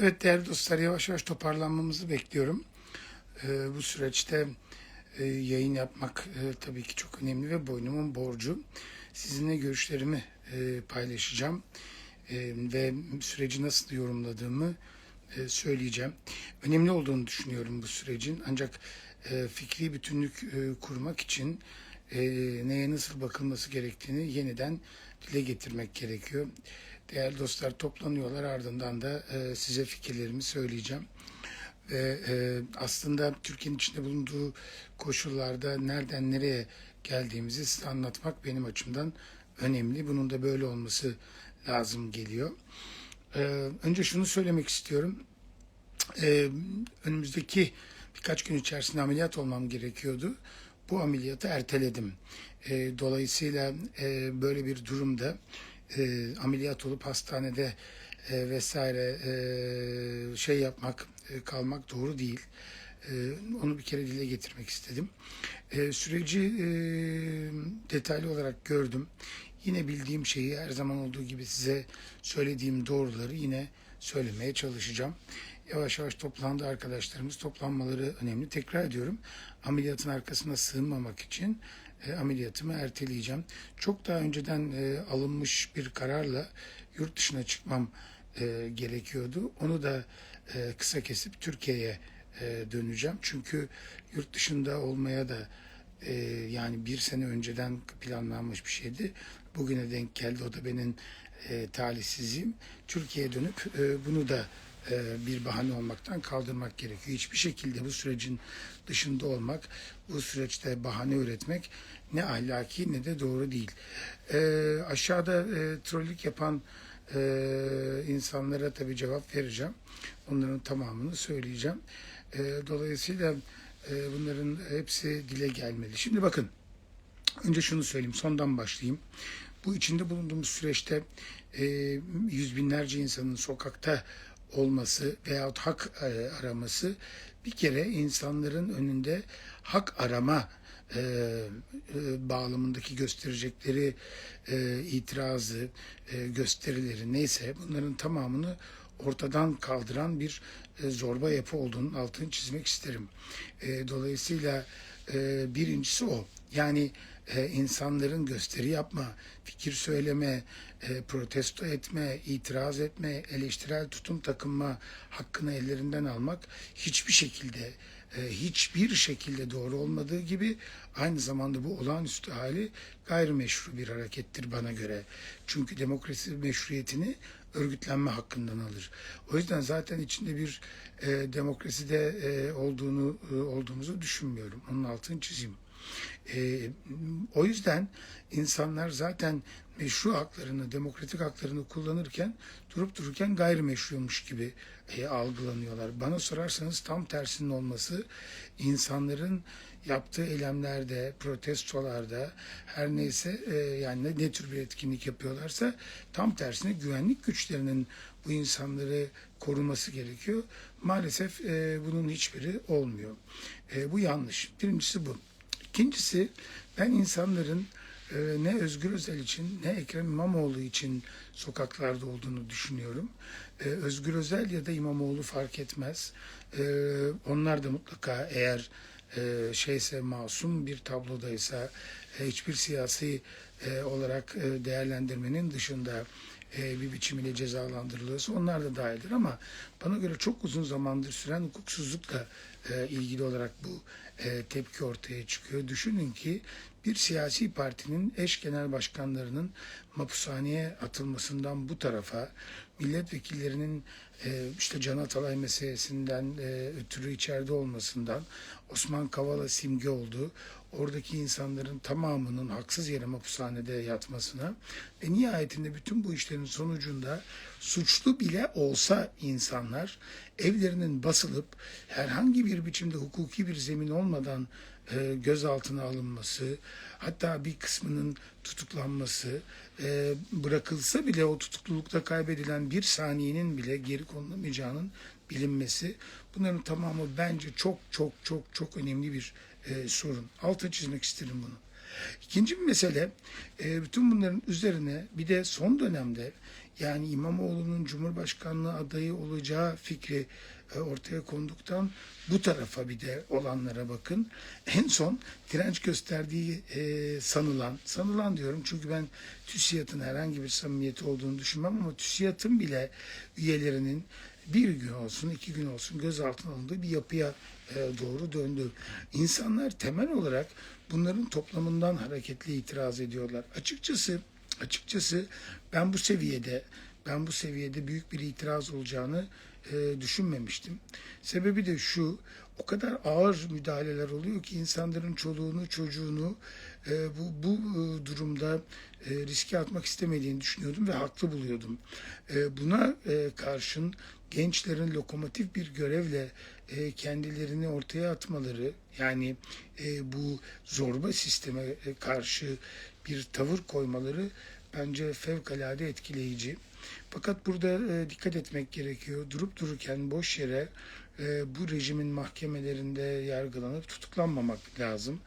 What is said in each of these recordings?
Evet değerli dostlar yavaş yavaş toparlanmamızı bekliyorum. Ee, bu süreçte e, yayın yapmak e, tabii ki çok önemli ve boynumun borcu. Sizinle görüşlerimi e, paylaşacağım E, ve süreci nasıl yorumladığımı e, söyleyeceğim. Önemli olduğunu düşünüyorum bu sürecin ancak e, fikri bütünlük e, kurmak için e, neye nasıl bakılması gerektiğini yeniden dile getirmek gerekiyor. Değerli dostlar toplanıyorlar ardından da e, size fikirlerimi söyleyeceğim. Ve e, aslında Türkiye'nin içinde bulunduğu koşullarda nereden nereye geldiğimizi size anlatmak benim açımdan önemli. Bunun da böyle olması lazım geliyor. E, önce şunu söylemek istiyorum. E, önümüzdeki birkaç gün içerisinde ameliyat olmam gerekiyordu. Bu ameliyatı erteledim. E, dolayısıyla e, böyle bir durumda e, ameliyat olup hastanede e, vesaire e, şey yapmak, e, kalmak doğru değil. E, onu bir kere dile getirmek istedim. E, süreci e, detaylı olarak gördüm. Yine bildiğim şeyi her zaman olduğu gibi size söylediğim doğruları yine söylemeye çalışacağım. Yavaş yavaş toplandı arkadaşlarımız. Toplanmaları önemli. Tekrar ediyorum. Ameliyatın arkasına sığınmamak için e, ameliyatımı erteleyeceğim. Çok daha önceden e, alınmış bir kararla yurt dışına çıkmam e, gerekiyordu. Onu da e, kısa kesip Türkiye'ye e, döneceğim. Çünkü yurt dışında olmaya da e, yani bir sene önceden planlanmış bir şeydi. Bugüne denk geldi. O da benim e, talihsizliğim. Türkiye'ye dönüp e, bunu da bir bahane olmaktan kaldırmak gerekiyor. Hiçbir şekilde bu sürecin dışında olmak, bu süreçte bahane üretmek ne ahlaki ne de doğru değil. E, aşağıda e, trollük yapan e, insanlara tabii cevap vereceğim. Onların tamamını söyleyeceğim. E, dolayısıyla e, bunların hepsi dile gelmeli. Şimdi bakın, önce şunu söyleyeyim, sondan başlayayım. Bu içinde bulunduğumuz süreçte e, yüz binlerce insanın sokakta olması veyahut hak e, araması bir kere insanların önünde hak arama e, e, bağlamındaki gösterecekleri e, itirazı, e, gösterileri neyse bunların tamamını ortadan kaldıran bir e, zorba yapı olduğunun altını çizmek isterim. E, dolayısıyla e, birincisi o. Yani e, insanların gösteri yapma, fikir söyleme, e, protesto etme, itiraz etme, eleştirel tutum takınma hakkını ellerinden almak hiçbir şekilde e, hiçbir şekilde doğru olmadığı gibi aynı zamanda bu olağanüstü hali gayrimeşru bir harekettir bana göre. Çünkü demokrasi meşruiyetini örgütlenme hakkından alır. O yüzden zaten içinde bir e, demokraside e, olduğunu e, olduğumuzu düşünmüyorum. Onun altını çizeyim. E, o yüzden insanlar zaten meşru haklarını, demokratik haklarını kullanırken durup dururken gayrimeşruymuş gibi e, algılanıyorlar. Bana sorarsanız tam tersinin olması insanların yaptığı eylemlerde, protestolarda her neyse e, yani ne, ne tür bir etkinlik yapıyorlarsa tam tersine güvenlik güçlerinin bu insanları koruması gerekiyor. Maalesef e, bunun hiçbiri olmuyor. E, bu yanlış. Birincisi bu. İkincisi ben insanların e, ne Özgür Özel için ne Ekrem İmamoğlu için sokaklarda olduğunu düşünüyorum. E, Özgür Özel ya da İmamoğlu fark etmez. E, onlar da mutlaka eğer e, şeyse masum bir tablodaysa e, hiçbir siyasi e, olarak e, değerlendirmenin dışında bir biçimiyle cezalandırılıyorsa onlar da dahildir ama bana göre çok uzun zamandır süren hukuksuzlukla e, ilgili olarak bu e, tepki ortaya çıkıyor. Düşünün ki bir siyasi partinin eş genel başkanlarının mapushaneye atılmasından bu tarafa milletvekillerinin e, işte Can Atalay meselesinden e, ötürü içeride olmasından Osman Kavala simge oldu. Oradaki insanların tamamının haksız yere mapushanede yatmasına ve nihayetinde bütün bu işlerin sonucunda suçlu bile olsa insanlar evlerinin basılıp herhangi bir biçimde hukuki bir zemin olmadan e, gözaltına alınması, hatta bir kısmının tutuklanması, e, bırakılsa bile o tutuklulukta kaybedilen bir saniyenin bile geri konulamayacağının bilinmesi, bunların tamamı bence çok çok çok çok önemli bir e, sorun. Altı çizmek isterim bunu. İkinci bir mesele, e, bütün bunların üzerine bir de son dönemde yani İmamoğlu'nun Cumhurbaşkanlığı adayı olacağı fikri e, ortaya konduktan bu tarafa bir de olanlara bakın. En son direnç gösterdiği e, sanılan, sanılan diyorum çünkü ben TÜSİAD'ın herhangi bir samimiyeti olduğunu düşünmem ama TÜSİAD'ın bile üyelerinin bir gün olsun, iki gün olsun gözaltına alındığı bir yapıya e, doğru döndü. İnsanlar temel olarak bunların toplamından hareketli itiraz ediyorlar. Açıkçası açıkçası ben bu seviyede ben bu seviyede büyük bir itiraz olacağını e, düşünmemiştim. Sebebi de şu, o kadar ağır müdahaleler oluyor ki insanların çoluğunu, çocuğunu bu, bu e, durumda e, riske atmak istemediğini düşünüyordum ve haklı buluyordum. E, buna e, karşın gençlerin lokomotif bir görevle e, kendilerini ortaya atmaları, yani e, bu zorba sisteme e, karşı bir tavır koymaları bence fevkalade etkileyici. Fakat burada e, dikkat etmek gerekiyor. Durup dururken boş yere e, bu rejimin mahkemelerinde yargılanıp tutuklanmamak lazım.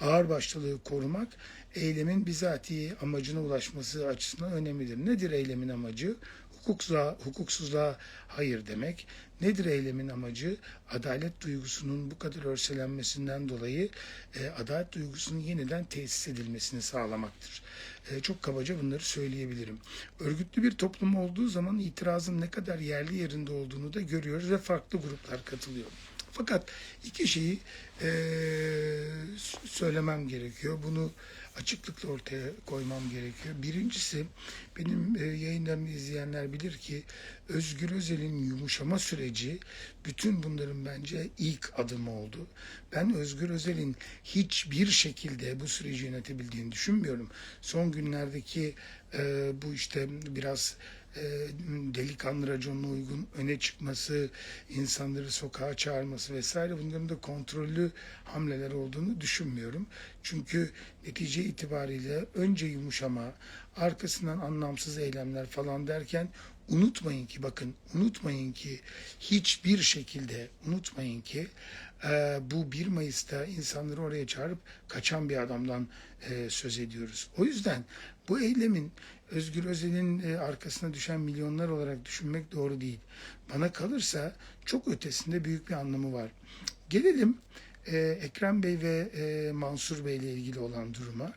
Ağır başlılığı korumak eylemin bizatihi amacına ulaşması açısından önemlidir. Nedir eylemin amacı? Hukuksuzluğa, hukuksuzluğa hayır demek. Nedir eylemin amacı? Adalet duygusunun bu kadar örselenmesinden dolayı e, adalet duygusunun yeniden tesis edilmesini sağlamaktır. E, çok kabaca bunları söyleyebilirim. Örgütlü bir toplum olduğu zaman itirazın ne kadar yerli yerinde olduğunu da görüyoruz ve farklı gruplar katılıyor. Fakat iki şeyi e, söylemem gerekiyor. Bunu açıklıkla ortaya koymam gerekiyor. Birincisi benim e, yayınlarımı izleyenler bilir ki Özgür Özel'in yumuşama süreci bütün bunların bence ilk adımı oldu. Ben Özgür Özel'in hiçbir şekilde bu süreci yönetebildiğini düşünmüyorum. Son günlerdeki e, bu işte biraz e, delikanlı raconuna uygun öne çıkması, insanları sokağa çağırması vesaire bunların da kontrollü hamleler olduğunu düşünmüyorum. Çünkü netice itibariyle önce yumuşama, arkasından anlamsız eylemler falan derken unutmayın ki bakın unutmayın ki hiçbir şekilde unutmayın ki e, bu 1 Mayıs'ta insanları oraya çağırıp kaçan bir adamdan e, söz ediyoruz. O yüzden bu eylemin Özgür Özel'in e, arkasına düşen milyonlar olarak düşünmek doğru değil. Bana kalırsa çok ötesinde büyük bir anlamı var. Gelelim e, Ekrem Bey ve e, Mansur Bey ile ilgili olan duruma.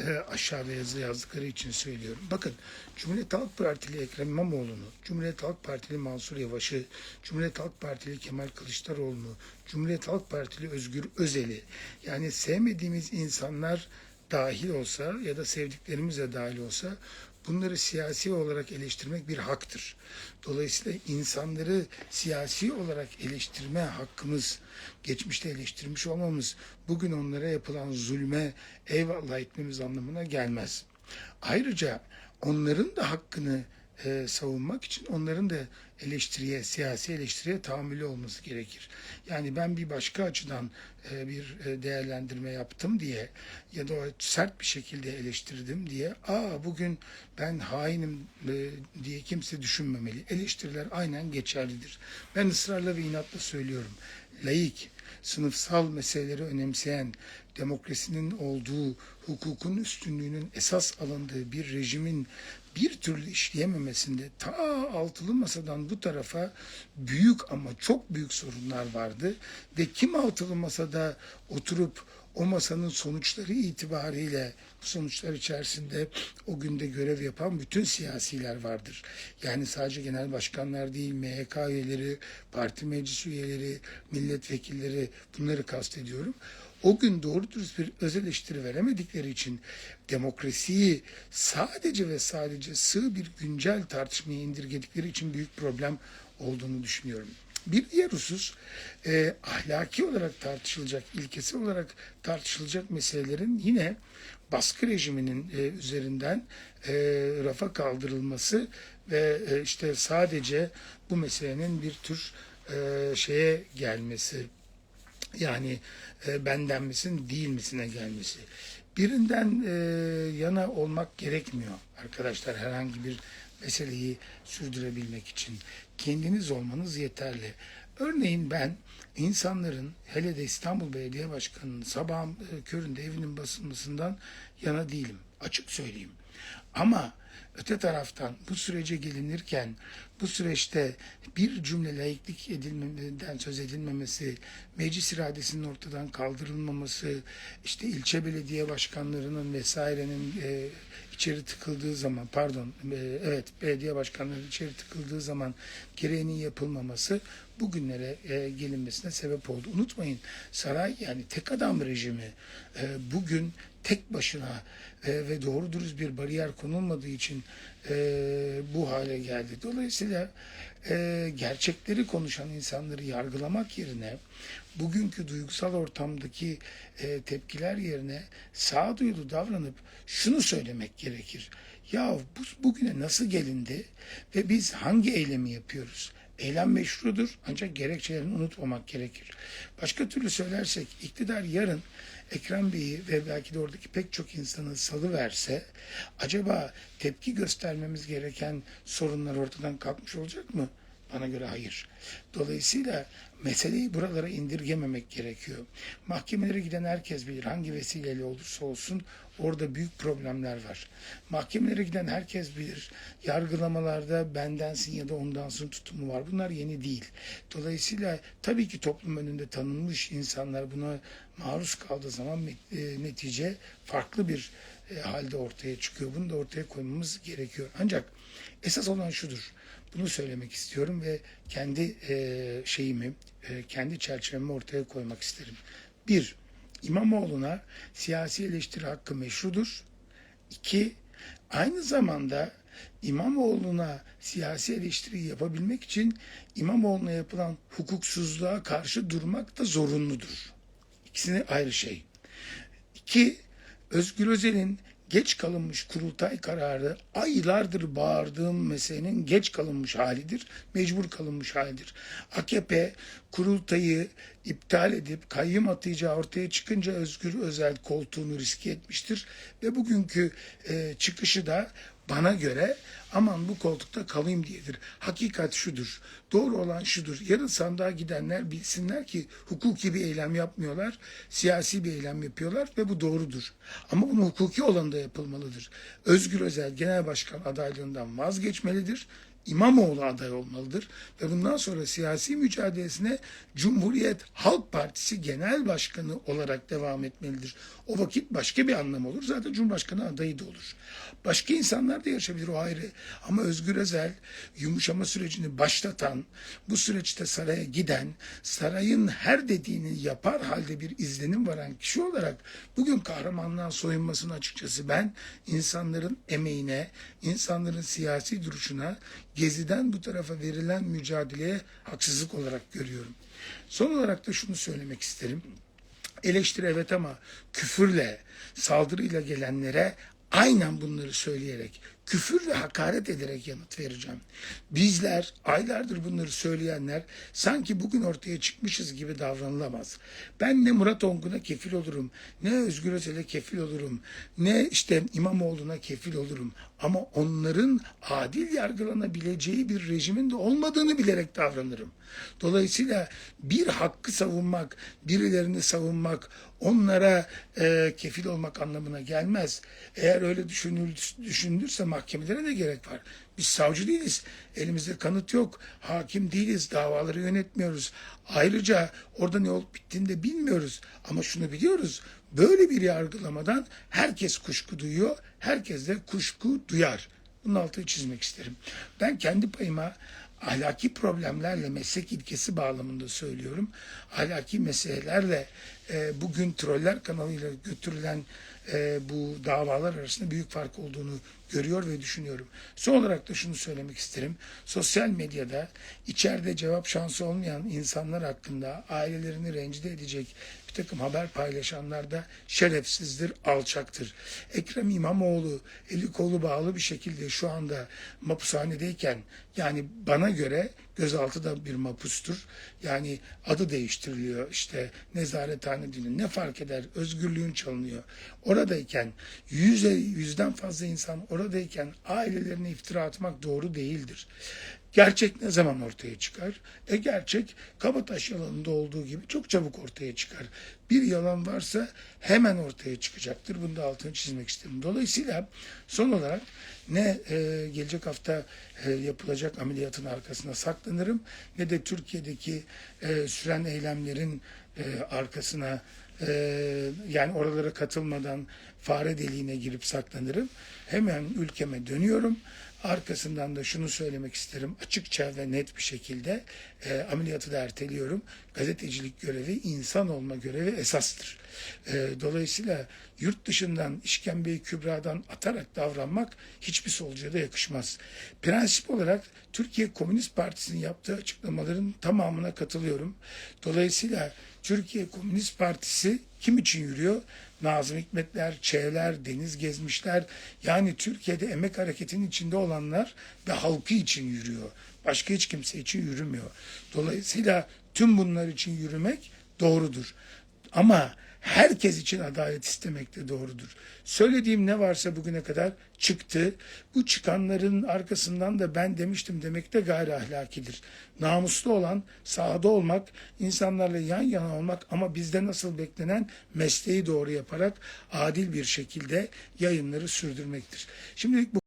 E, aşağıda yazı yazdıkları için söylüyorum. Bakın Cumhuriyet Halk Partili Ekrem İmamoğlu'nu, Cumhuriyet Halk Partili Mansur Yavaş'ı, Cumhuriyet Halk Partili Kemal Kılıçdaroğlu'nu, Cumhuriyet Halk Partili Özgür Özel'i yani sevmediğimiz insanlar dahil olsa ya da sevdiklerimiz de dahil olsa bunları siyasi olarak eleştirmek bir haktır. Dolayısıyla insanları siyasi olarak eleştirme hakkımız, geçmişte eleştirmiş olmamız, bugün onlara yapılan zulme eyvallah etmemiz anlamına gelmez. Ayrıca onların da hakkını e, savunmak için onların da eleştiriye, siyasi eleştiriye tahammülü olması gerekir. Yani ben bir başka açıdan e, bir e, değerlendirme yaptım diye ya da sert bir şekilde eleştirdim diye aa bugün ben hainim e, diye kimse düşünmemeli. Eleştiriler aynen geçerlidir. Ben ısrarla ve inatla söylüyorum. Laik, sınıfsal meseleleri önemseyen, demokrasinin olduğu, hukukun üstünlüğünün esas alındığı bir rejimin bir türlü işleyememesinde ta altılı masadan bu tarafa büyük ama çok büyük sorunlar vardı ve kim altılı masada oturup o masanın sonuçları itibariyle sonuçlar içerisinde o günde görev yapan bütün siyasiler vardır. Yani sadece genel başkanlar değil, MHK üyeleri, parti meclis üyeleri, milletvekilleri bunları kastediyorum o gün doğru dürüst bir öz eleştiri veremedikleri için demokrasiyi sadece ve sadece sığ bir güncel tartışmaya indirgedikleri için büyük problem olduğunu düşünüyorum. Bir diğer husus e, ahlaki olarak tartışılacak, ilkesi olarak tartışılacak meselelerin yine baskı rejiminin e, üzerinden e, rafa kaldırılması ve e, işte sadece bu meselenin bir tür e, şeye gelmesi, yani e, benden misin değil misine gelmesi. Birinden e, yana olmak gerekmiyor arkadaşlar herhangi bir meseleyi sürdürebilmek için. Kendiniz olmanız yeterli. Örneğin ben insanların hele de İstanbul Belediye Başkanı'nın sabahın e, köründe evinin basılmasından yana değilim. Açık söyleyeyim. Ama öte taraftan bu sürece gelinirken bu süreçte bir cümle layıklık edilmeden söz edilmemesi, meclis iradesinin ortadan kaldırılmaması, işte ilçe belediye başkanlarının vesairenin e, içeri tıkıldığı zaman, pardon, e, evet belediye başkanları içeri tıkıldığı zaman gereğinin yapılmaması bugünlere e, gelinmesine sebep oldu. Unutmayın saray yani tek adam rejimi e, bugün tek başına e, ve doğru dürüst bir bariyer konulmadığı için e, bu hale geldi. Dolayısıyla e, gerçekleri konuşan insanları yargılamak yerine bugünkü duygusal ortamdaki e, tepkiler yerine sağduyulu davranıp şunu söylemek gerekir. Ya bu, bugüne nasıl gelindi ve biz hangi eylemi yapıyoruz? Eylem meşrudur ancak gerekçelerini unutmamak gerekir. Başka türlü söylersek iktidar yarın Ekrem Bey'i ve belki de oradaki pek çok insanı salıverse acaba tepki göstermemiz gereken sorunlar ortadan kalkmış olacak mı? Bana göre hayır. Dolayısıyla meseleyi buralara indirgememek gerekiyor. Mahkemelere giden herkes bilir hangi vesileyle olursa olsun orada büyük problemler var. Mahkemelere giden herkes bilir yargılamalarda bendensin ya da ondansın tutumu var. Bunlar yeni değil. Dolayısıyla tabii ki toplum önünde tanınmış insanlar buna maruz kaldığı zaman e, netice farklı bir e, halde ortaya çıkıyor. Bunu da ortaya koymamız gerekiyor. Ancak esas olan şudur. Bunu söylemek istiyorum ve kendi e, şeyimi, e, kendi çerçevemi ortaya koymak isterim. Bir, İmamoğlu'na siyasi eleştiri hakkı meşrudur. İki, aynı zamanda İmamoğlu'na siyasi eleştiri yapabilmek için İmamoğlu'na yapılan hukuksuzluğa karşı durmak da zorunludur. İkisini ayrı şey. İki, Özgür Özel'in geç kalınmış kurultay kararı aylardır bağırdığım meselenin geç kalınmış halidir, mecbur kalınmış halidir. AKP kurultayı iptal edip kayyum atayacağı ortaya çıkınca Özgür Özel koltuğunu riske etmiştir ve bugünkü e, çıkışı da bana göre aman bu koltukta kalayım diyedir. Hakikat şudur. Doğru olan şudur. Yarın sandığa gidenler bilsinler ki hukuki bir eylem yapmıyorlar. Siyasi bir eylem yapıyorlar ve bu doğrudur. Ama bunu hukuki olan da yapılmalıdır. Özgür Özel genel başkan adaylığından vazgeçmelidir. İmamoğlu aday olmalıdır ve bundan sonra siyasi mücadelesine Cumhuriyet Halk Partisi Genel Başkanı olarak devam etmelidir. O vakit başka bir anlam olur. Zaten Cumhurbaşkanı adayı da olur. Başka insanlar da yaşayabilir o ayrı. Ama Özgür Özel yumuşama sürecini başlatan, bu süreçte saraya giden, sarayın her dediğini yapar halde bir izlenim varan kişi olarak bugün kahramanlığa soyunmasını açıkçası ben insanların emeğine, insanların siyasi duruşuna, Gezi'den bu tarafa verilen mücadeleye haksızlık olarak görüyorum. Son olarak da şunu söylemek isterim. Eleştiri evet ama küfürle, saldırıyla gelenlere aynen bunları söyleyerek, küfür ve hakaret ederek yanıt vereceğim. Bizler, aylardır bunları söyleyenler sanki bugün ortaya çıkmışız gibi davranılamaz. Ben ne Murat Ongun'a kefil olurum, ne Özgür Özel'e kefil olurum, ne işte İmamoğlu'na kefil olurum. Ama onların adil yargılanabileceği bir rejimin de olmadığını bilerek davranırım. Dolayısıyla bir hakkı savunmak, birilerini savunmak, onlara e, kefil olmak anlamına gelmez. Eğer öyle düşünül, düşünülürse mahkemelere ne gerek var? Biz savcı değiliz. Elimizde kanıt yok. Hakim değiliz. Davaları yönetmiyoruz. Ayrıca orada ne olup bittiğini de bilmiyoruz. Ama şunu biliyoruz. Böyle bir yargılamadan herkes kuşku duyuyor. Herkes de kuşku duyar. Bunun altını çizmek isterim. Ben kendi payıma ahlaki problemlerle meslek ilkesi bağlamında söylüyorum. Ahlaki meselelerle e, bugün troller kanalıyla götürülen e, bu davalar arasında büyük fark olduğunu görüyor ve düşünüyorum. Son olarak da şunu söylemek isterim. Sosyal medyada içeride cevap şansı olmayan insanlar hakkında ailelerini rencide edecek bir takım haber paylaşanlar da şerefsizdir, alçaktır. Ekrem İmamoğlu eli kolu bağlı bir şekilde şu anda mapushanedeyken yani bana göre gözaltı da bir mapustur. Yani adı değiştiriliyor işte nezarethane dili ne fark eder özgürlüğün çalınıyor. Oradayken yüze, yüzden fazla insan oradayken ailelerine iftira atmak doğru değildir. Gerçek ne zaman ortaya çıkar? E gerçek Kabataş yalanında olduğu gibi çok çabuk ortaya çıkar. Bir yalan varsa hemen ortaya çıkacaktır. Bunu da altını çizmek istedim. Dolayısıyla son olarak ne e, gelecek hafta e, yapılacak ameliyatın arkasına saklanırım ne de Türkiye'deki e, süren eylemlerin e, arkasına e, yani oralara katılmadan fare deliğine girip saklanırım. Hemen ülkeme dönüyorum. Arkasından da şunu söylemek isterim açıkça ve net bir şekilde e, ameliyatı da erteliyorum. Gazetecilik görevi, insan olma görevi esastır. E, dolayısıyla yurt dışından işkembeyi kübradan atarak davranmak hiçbir solcuya da yakışmaz. Prensip olarak Türkiye Komünist Partisi'nin yaptığı açıklamaların tamamına katılıyorum. Dolayısıyla Türkiye Komünist Partisi kim için yürüyor? Nazım Hikmetler, Ç'ler, Deniz Gezmişler yani Türkiye'de emek hareketinin içinde olanlar ve halkı için yürüyor. Başka hiç kimse için yürümüyor. Dolayısıyla tüm bunlar için yürümek doğrudur. Ama herkes için adalet istemek de doğrudur. Söylediğim ne varsa bugüne kadar çıktı. Bu çıkanların arkasından da ben demiştim demek de gayri ahlakidir. Namuslu olan, sahada olmak, insanlarla yan yana olmak ama bizde nasıl beklenen mesleği doğru yaparak adil bir şekilde yayınları sürdürmektir. Şimdilik bu